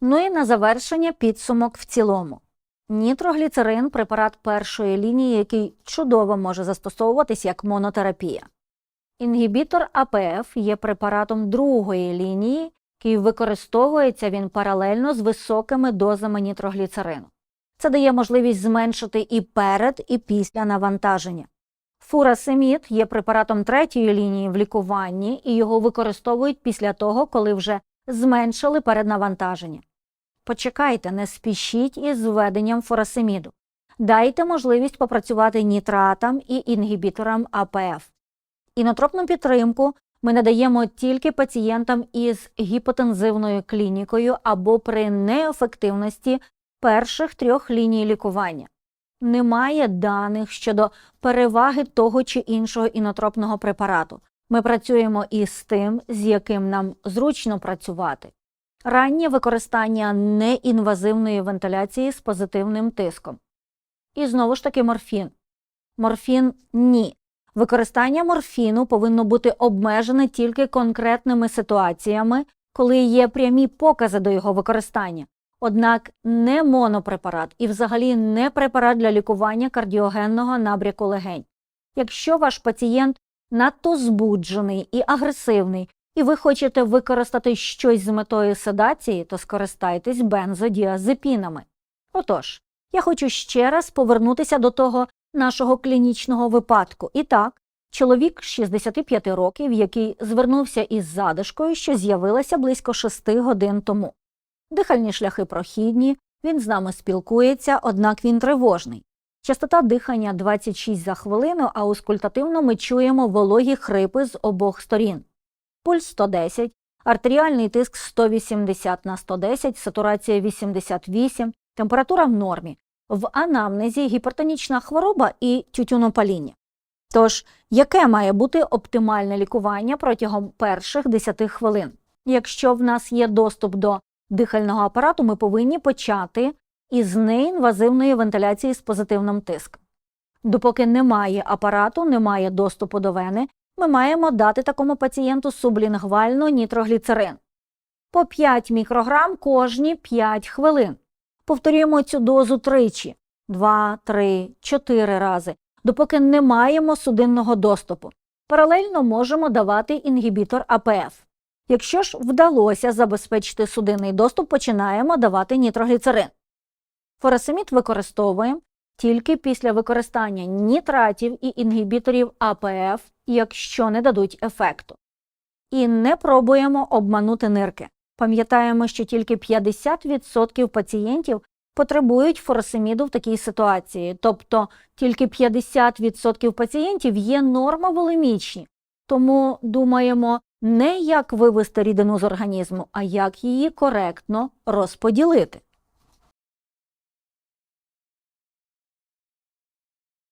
Ну і на завершення підсумок в цілому. Нітрогліцерин препарат першої лінії, який чудово може застосовуватись як монотерапія. Інгібітор АПФ є препаратом другої лінії, який використовується він паралельно з високими дозами нітрогліцерину. Це дає можливість зменшити і перед, і після навантаження. Фурасемід є препаратом третьої лінії в лікуванні і його використовують після того, коли вже зменшили переднавантаження. Почекайте, не спішіть із введенням фурасеміду. Дайте можливість попрацювати нітратам і інгібіторам АПФ. Інотропну підтримку ми надаємо тільки пацієнтам із гіпотензивною клінікою або при неефективності перших трьох ліній лікування. Немає даних щодо переваги того чи іншого інотропного препарату. Ми працюємо із тим, з яким нам зручно працювати. Раннє використання неінвазивної вентиляції з позитивним тиском. І знову ж таки морфін. Морфін ні. Використання морфіну повинно бути обмежене тільки конкретними ситуаціями, коли є прямі покази до його використання. Однак не монопрепарат і взагалі не препарат для лікування кардіогенного набряку легень. Якщо ваш пацієнт надто збуджений і агресивний, і ви хочете використати щось з метою седації, то скористайтесь бензодіазепінами. Отож, я хочу ще раз повернутися до того нашого клінічного випадку. І так, чоловік 65 років, який звернувся із задишкою, що з'явилася близько 6 годин тому. Дихальні шляхи прохідні, він з нами спілкується, однак він тривожний. Частота дихання 26 за хвилину, а аускультативно ми чуємо вологі хрипи з обох сторін. Пульс 110, артеріальний тиск 180 на 110, сатурація 88, температура в нормі. В анамнезі гіпертонічна хвороба і тютюнопаління. Тож, яке має бути оптимальне лікування протягом перших 10 хвилин? Якщо в нас є доступ до дихального апарату, ми повинні почати із неінвазивної вентиляції з позитивним тиском. Допоки немає апарату, немає доступу до вени, ми маємо дати такому пацієнту сублінгвально нітрогліцерин по 5 мікрограм кожні 5 хвилин. Повторюємо цю дозу тричі 2, 3, 4 рази, допоки не маємо судинного доступу. Паралельно можемо давати інгібітор АПФ. Якщо ж вдалося забезпечити судинний доступ, починаємо давати нітрогліцерин. Форасемід використовуємо тільки після використання нітратів і інгібіторів АПФ, якщо не дадуть ефекту. І не пробуємо обманути нирки. Пам'ятаємо, що тільки 50% пацієнтів потребують форосеміду в такій ситуації, тобто тільки 50% пацієнтів є нормоволемічні. Тому думаємо не як вивести рідину з організму, а як її коректно розподілити.